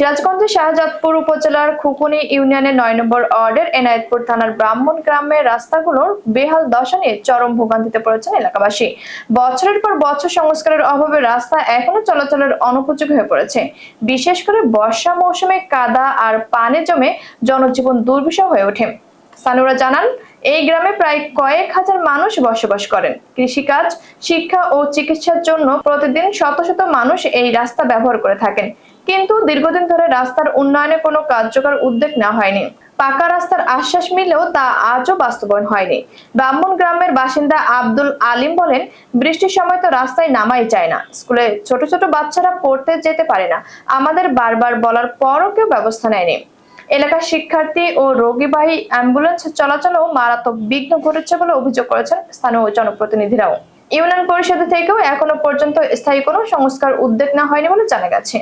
সিরাজগঞ্জের শাহজাদপুর উপজেলার খুকুনি ইউনিয়নের নয় নম্বর ওয়ার্ডের এনায়েতপুর থানার ব্রাহ্মণ গ্রামের রাস্তাগুলোর বেহাল দশা নিয়ে চরম ভোগান্তিতে পড়েছেন এলাকাবাসী। বছরের পর বছর সংস্কারের অভাবে রাস্তা এখনও চলাচলের অনুপযোগী হয়ে পড়েছে। বিশেষ করে বর্ষা মৌসুমে কাদা আর পানে জমে জনজীবন দুর্বিষহ হয়ে ওঠে। স্থানীয়রা জানান, এই গ্রামে প্রায় কয়েক হাজার মানুষ বসবাস করেন। কৃষিকাজ, শিক্ষা ও চিকিৎসার জন্য প্রতিদিন শত শত মানুষ এই রাস্তা ব্যবহার করে থাকেন। কিন্তু দীর্ঘদিন ধরে রাস্তার উন্নয়নে কোনো কার্যকর উদ্যোগ নেওয়া হয়নি। পাকা রাস্তার আশ্বাস মিলেও তা আজও বাস্তবায়ন হয়নি। ব্রাহ্মণ গ্রামের বাসিন্দা আব্দুল আলিম বলেন, বৃষ্টির সময় তো রাস্তায় নামাই যায় না। স্কুলে ছোট ছোট বাচ্চারা পড়তে যেতে পারে না। আমাদের বারবার বলার পরও কেউ ব্যবস্থা নেয়নি। এলাকার শিক্ষার্থী ও রোগীবাহী অ্যাম্বুলেন্স চলাচলেও মারাত্মক বিঘ্ন ঘটেছে বলে অভিযোগ করেছেন স্থানীয় জনপ্রতিনিধিরাও। ইউনিয়ন পরিষদ থেকেও এখনও পর্যন্ত স্থায়ী কোনো সংস্কার উদ্যোগ না হয়নি বলে জানা গেছে।